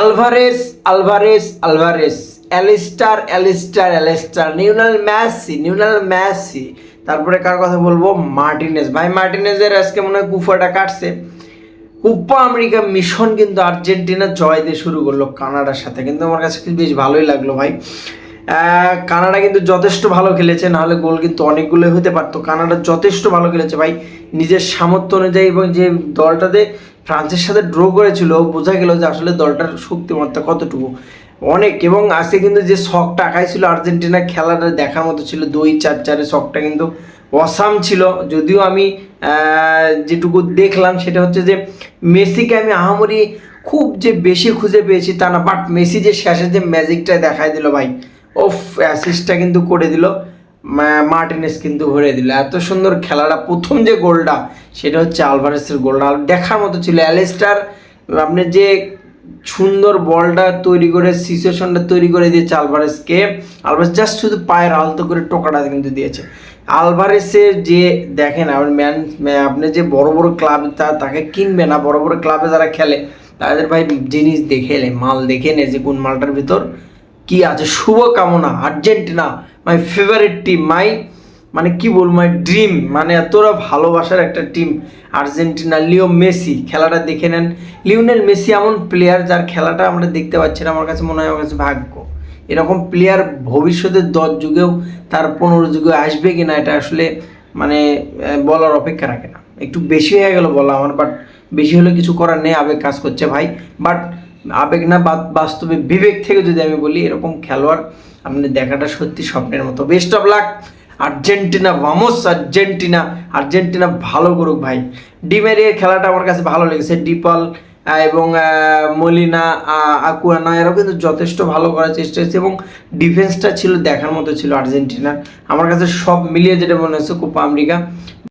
Alvarez Alvarez Alvarez, Alister Alister Alister Lionel Messi Lionel Messi তারপরে কার কথা বলব? মার্টিনেজ। ভাই, মার্টিনেজের আজকে মনে হয় কুফাটা কাটছে। কোপা আমেরিকা মিশন কিন্তু আর্জেন্টিনা জয় দিয়ে শুরু করল কানাডার সাথে। কিন্তু আমার কাছে বেশ ভালোই লাগল ভাই। কানাডা কিন্তু যথেষ্ট ভালো খেলেছে, নাহলে গোল কিন্তু অনেকগুলোই হতে পারতো। কানাডা যথেষ্ট ভালো খেলেছে ভাই। নিজের সামর্থ্য অনুযায়ী এবং যে দলটাতে ফ্রান্সের সাথে ড্র করেছিল, বোঝা গেল যে আসলে দলটার শক্তিমত্তা কতটুকু। অনেক, এবং আজকে কিন্তু যে শখটা আঁকাইছিল আর্জেন্টিনা খেলাটা দেখার মতো ছিল, দুই চার চারের শখটা কিন্তু অসাম ছিল। যদিও আমি যেটুকু দেখলাম সেটা হচ্ছে যে মেসিকে আমি আহামরি খুব যে বেশি খুঁজে পেয়েছি তা না বাট মেসি যে শেষে যে ম্যাজিকটা দেখাই দিল ভাই ওফ অ্যাসিস্টটা কিন্তু করে দিল। মার্টিনেস কিন্তু ভরে দিল। এত সুন্দর খেলাটা, প্রথম যে গোলটা, সেটা হচ্ছে আলভারেসের গোলটা দেখার মতো ছিল অ্যালেস্টার, আপনি যে সুন্দর বলটা তৈরি করে, সিচুয়েশনটা তৈরি করে দিয়েছে আলভারেসকে, আলভারেস জাস্ট শুধু পায়ের আলতো করে টোকাটা কিন্তু দিয়েছে। আলভারেসের যে, দেখেন আপনি ম্যান আপনি যে বড় বড় ক্লাব তাকে কিনবে না, বড় বড় ক্লাবে যারা খেলে, তাদের ভাই জিনিস দেখে এলে, মাল দেখে নে যে কোন মালটার ভিতর কি আছে। শুভ কামনা Argentina my favourite team my মানে কি বলব মাই ড্রিম মানে এতটা ভালোবাসার একটা টিম আর্জেন্টিনা, লিও মেসি, খেলাটা দেখে নেন। লিওনেল মেসি এমন প্লেয়ার যার খেলাটা আমরা দেখতে পাচ্ছি না, আমার কাছে মনে হয়, আমার কাছে ভাগ্য। এরকম প্লেয়ার ভবিষ্যতের দশ যুগেও, তার পনেরো যুগে আসবে কি না এটা আসলে মানে বলার অপেক্ষা রাখে না। একটু বেশি হয়ে গেল বলা আমার বাট বেশি হলে কিছু করার নেই, আবেগ কাজ করছে ভাই। বাট আবেগ না বাস্তবে বিবেক থেকে যদি আমি বলি, এরকম খেলোয়াড় আপনি দেখাটা সত্যি স্বপ্নের মতো। বেস্ট অফ লাক আর্জেন্টিনা ভামোস আর্জেন্টিনা আর্জেন্টিনা ভালো করুক ভাই। ডিমেরিয়ার খেলাটা আমার কাছে ভালো লেগেছে। ডিপল এবং মলিনা আকুয়ানা, এরাও কিন্তু যথেষ্ট ভালো করার চেষ্টা হয়েছে এবং ডিফেন্সটা ছিল, দেখার মতো ছিল আর্জেন্টিনার। আমার কাছে সব মিলিয়ে যেটা মনে হচ্ছে, কোপা আমেরিকা